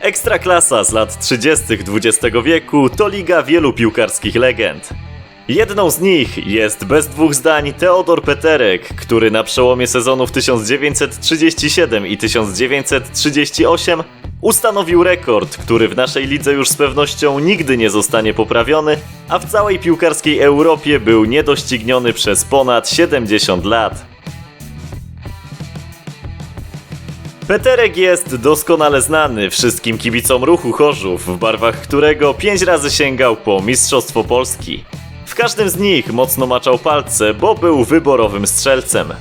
Ekstraklasa z lat 30. XX wieku to liga wielu piłkarskich legend. Jedną z nich jest bez dwóch zdań Teodor Peterek, który na przełomie sezonów 1937 i 1938 ustanowił rekord, który w naszej lidze już z pewnością nigdy nie zostanie poprawiony, a w całej piłkarskiej Europie był niedościgniony przez ponad 70 lat. Peterek jest doskonale znany wszystkim kibicom ruchu Chorzów, w barwach którego pięć razy sięgał po Mistrzostwo Polski. Każdym z nich mocno maczał palce, bo był wyborowym strzelcem.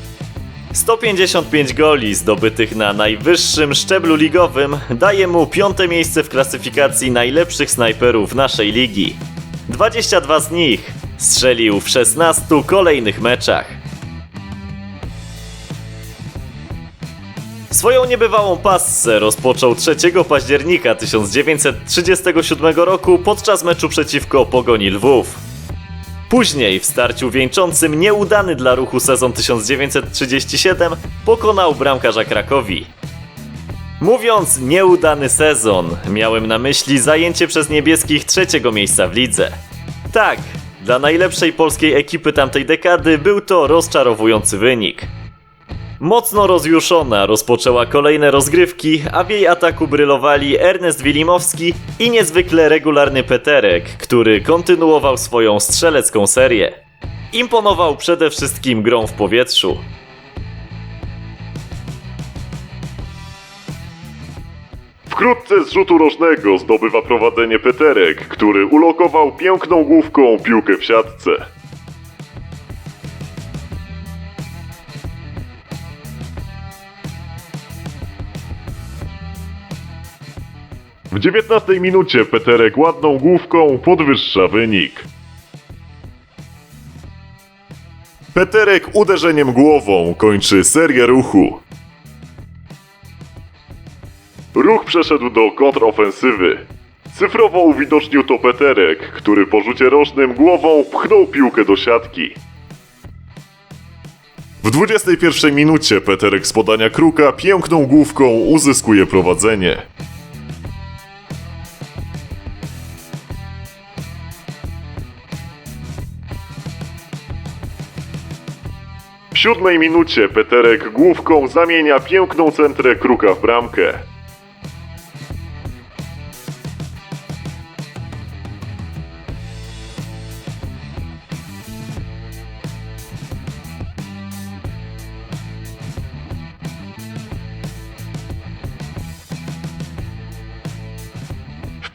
155 goli zdobytych na najwyższym szczeblu ligowym daje mu piąte miejsce w klasyfikacji najlepszych snajperów naszej ligi. 22 z nich strzelił w 16 kolejnych meczach. Swoją niebywałą passę rozpoczął 3 października 1937 roku podczas meczu przeciwko Pogoni Lwów. Później w starciu wieńczącym nieudany dla ruchu sezon 1937 pokonał bramkarza Krakowi. Mówiąc nieudany sezon, miałem na myśli zajęcie przez niebieskich trzeciego miejsca w lidze. Tak, dla najlepszej polskiej ekipy tamtej dekady był to rozczarowujący wynik. Mocno rozjuszona rozpoczęła kolejne rozgrywki, a w jej ataku brylowali Ernest Wilimowski i niezwykle regularny Peterek, który kontynuował swoją strzelecką serię. Imponował przede wszystkim grą w powietrzu. Wkrótce z rzutu rożnego zdobywa prowadzenie Peterek, który ulokował piękną główką piłkę w siatce. W 19 minucie Peterek ładną główką podwyższa wynik. Peterek uderzeniem głową kończy serię ruchu. Ruch przeszedł do kontrofensywy. Cyfrowo uwidocznił to Peterek, który po rzucie rożnym głową pchnął piłkę do siatki. W 21 minucie Peterek z podania Kruka piękną główką uzyskuje prowadzenie. W siódmej minucie Peterek główką zamienia piękną centrę Kruka w bramkę.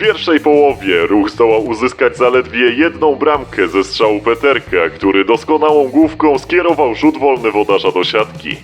Pierwszej połowie ruch zdołał uzyskać zaledwie jedną bramkę ze strzału Peterka, który doskonałą główką skierował rzut wolny wodarza do siatki.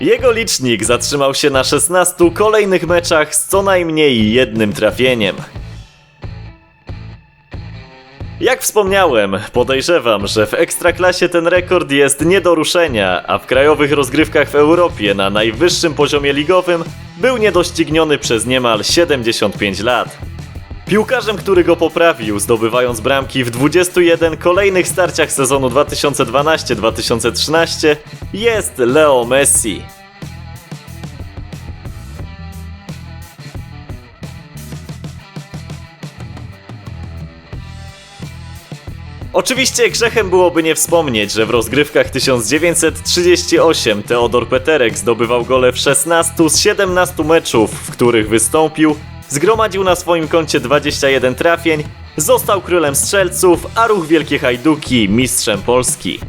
Jego licznik zatrzymał się na 16 kolejnych meczach z co najmniej jednym trafieniem. Jak wspomniałem, podejrzewam, że w ekstraklasie ten rekord jest nie do ruszenia, a w krajowych rozgrywkach w Europie na najwyższym poziomie ligowym był niedościgniony przez niemal 75 lat. Piłkarzem, który go poprawił, zdobywając bramki w 21 kolejnych starciach sezonu 2012-2013, jest Leo Messi. Oczywiście grzechem byłoby nie wspomnieć, że w rozgrywkach 1938 Teodor Peterek zdobywał gole w 16 z 17 meczów, w których wystąpił, zgromadził na swoim koncie 21 trafień, został królem strzelców, a ruch Wielkie Hajduki mistrzem Polski.